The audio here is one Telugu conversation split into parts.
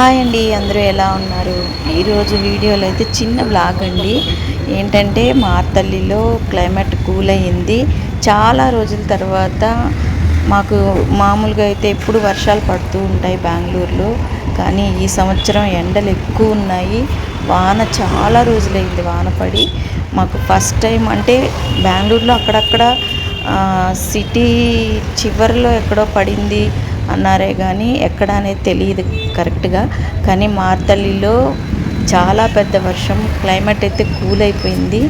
హాయ్ అండి అందరూ ఎలా ఉన్నారు? ఈరోజు వీడియోలో అయితే చిన్న బ్లాగ్ అండి. ఏంటంటే మార్తల్లిలో క్లైమేట్ కూల్ అయ్యింది చాలా రోజుల తర్వాత మాకు మామూలుగా అయితే ఎప్పుడు వర్షాలు పడుతూ ఉంటాయి బెంగళూరులో కానీ ఈ సంవత్సరం ఎండలు ఎక్కువ ఉన్నాయి. వాన చాలా రోజులైంది వాన పడి. మాకు ఫస్ట్ టైం అంటే బెంగళూరులో అక్కడక్కడ సిటీ చివరిలో ఎక్కడో పడింది. అన్నారే కానీ ఎక్కడ అనేది తెలియదు కరెక్ట్గా. కానీ మార్తల్లిలో చాలా పెద్ద వర్షం క్లైమేట్ అయితే కూల్ అయిపోయింది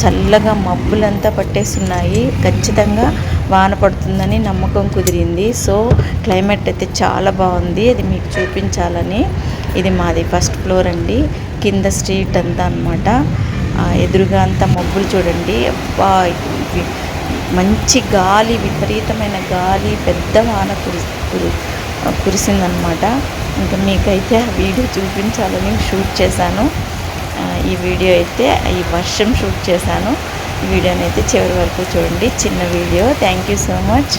చల్లగా మబ్బులంతా పట్టేస్తున్నాయి ఖచ్చితంగా వాన పడుతుందని నమ్మకం కుదిరింది. సో క్లైమేట్ అయితే చాలా బాగుంది. అది మీకు చూపించాలని. ఇది మాది ఫస్ట్ ఫ్లోర్ అండి. కింద స్ట్రీట్ అంతా అనమాట ఎదురుగా అంతా మబ్బులు చూడండి. అబ్బా మంచి గాలి విపరీతమైన గాలి పెద్ద వాన కురి కురి కురిసిందనమాట. ఇంకా మీకైతే ఆ వీడియో చూపించాలని షూట్ చేశాను. ఈ వీడియో అయితే ఈ వర్షం షూట్ చేశాను. ఈ వీడియోని అయితే చివరి వరకు చూడండి. చిన్న video. Thank you so much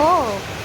Oh.